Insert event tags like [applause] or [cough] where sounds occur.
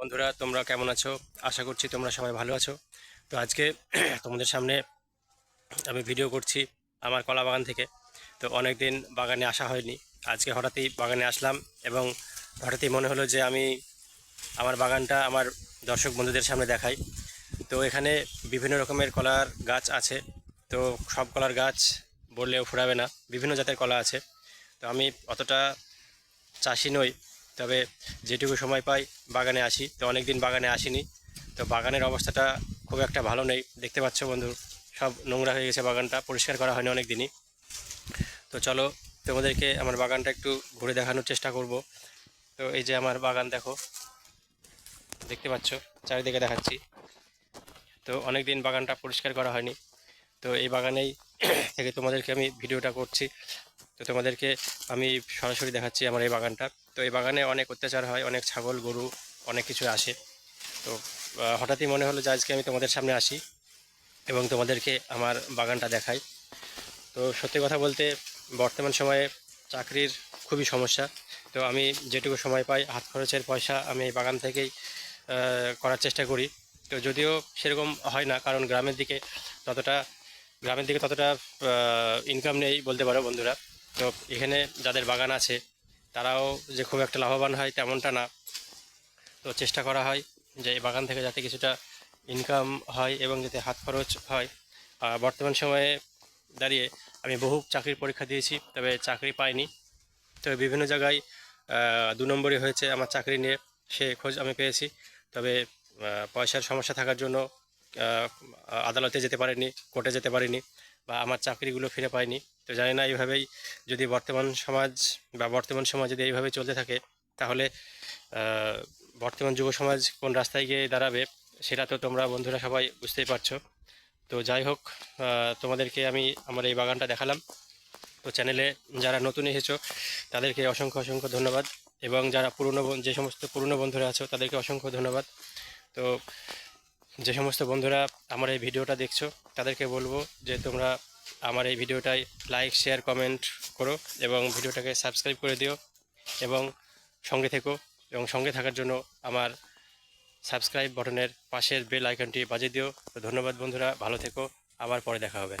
বন্ধুরা, তোমরা কেমন আছো? আশা করছি তোমরা সবাই ভালো আছো। তো আজকে [clears throat] তোমাদের সামনে আমি ভিডিও করছি আমার কলা বাগান থেকে। তো অনেক দিন বাগানে আসা হয়নি। আজকে হঠাৎই বাগানে আসলাম এবং হঠাৎই মনে হলো যে আমি আমার বাগানটা আমার দর্শক বন্ধুদের সামনে দেখাই। তো এখানে বিভিন্ন রকমের কলার গাছ আছে। তো সব কলার গাছ বললেও ফুরাবে না। বিভিন্ন জাতের কলা আছে। তো আমি অতটা চাষি নই। তবে যেটুকু সময় পাই বাগানে আসি। তো অনেক দিন বাগানে আসিনি। তো বাগানের অবস্থাটা খুব একটা ভালো নেই। দেখতে পাচ্ছ বন্ধু, সব নোংরা হয়ে গেছে বাগানটা, পরিষ্কার করা হয়নি অনেক দিনই তো চলো, তোমাদেরকে আমার বাগানটা একটু ঘুরে দেখানোর চেষ্টা করব। তো এই যে আমার বাগান দেখো, দেখতে পাচ্ছ, চারিদিকে দেখাচ্ছি। তো অনেক দিন বাগানটা পরিষ্কার করা হয়নি। তো এই বাগানেই থেকে তোমাদেরকে আমি ভিডিওটা করছি। তো তোমাদেরকে আমি সরাসরি দেখাচ্ছি আমার এই বাগানটা। তো এই বাগানে অনেক অত্যাচার হয়, অনেক ছাগল, গরু, অনেক কিছু আসে। তো হঠাৎই মনে হলো যে আজকে আমি তোমাদের সামনে আসি এবং তোমাদেরকে আমার বাগানটা দেখাই। তো সত্যি কথা বলতে বর্তমান সময়ে চাকরির খুবই সমস্যা। তো আমি যেটুকু সময় পাই, হাত খরচের পয়সা আমি এই বাগান থেকেই করার চেষ্টা করি। তো যদিও সেরকম হয় না, কারণ গ্রামের দিকে ততটা, গ্রামের দিকে ততটা ইনকাম নেই বলতে পারো বন্ধুরা। তো এখানে যাদের বাগান আছে, তারাও যে খুব একটা লাভবান হয় তেমনটা না। তো চেষ্টা করা হয় যে এই বাগান থেকে যাতে কিছুটা ইনকাম হয় এবং যাতে হাত খরচ হয়। বর্তমান সময়ে দাঁড়িয়ে আমি বহু চাকরির পরীক্ষা দিয়েছি, তবে চাকরি পাইনি। তবে বিভিন্ন জায়গায় দু নম্বরই হয়েছে আমার চাকরি নিয়ে সে খোঁজ আমি পেয়েছি। তবে পয়সার সমস্যা থাকার জন্য আদালতে যেতে পারিনি, কোর্টে যেতে পারিনি বা আমার চাকরিগুলো ফিরে পাইনি। তো জানি না এইভাবেই যদি বর্তমান সমাজ বা বর্তমান সমাজ যদি এইভাবে চলতে থাকে, তাহলে বর্তমান যুব সমাজ কোন রাস্তায় গিয়ে দাঁড়াবে সেটা তো তোমরা বন্ধুরা সবাই বুঝতেই পারছ। তো যাই হোক তোমাদেরকে আমি আমার এই বাগানটা দেখালাম। তো চ্যানেলে যারা নতুন এসেছ, তাদেরকে অসংখ্য অসংখ্য ধন্যবাদ এবং যারা পুরনো যে সমস্ত পুরনো বন্ধুরা আছো, তাদেরকে অসংখ্য ধন্যবাদ। তো যে সমস্ত বন্ধুরা আমার এই ভিডিওটা দেখছ, তাদেরকে বলব যে তোমরা আমার এই ভিডিওটায় লাইক শেয়ার কমেন্ট করো এবং ভিডিওটাকে সাবস্ক্রাইব করে দিও এবং সঙ্গে থেকো এবং সঙ্গে থাকার জন্য আমার সাবস্ক্রাইব বাটনের পাশের বেল আইকনটি বাজিয়ে দিও। তো ধন্যবাদ বন্ধুরা, ভালো থেকো, আবার পরে দেখা হবে।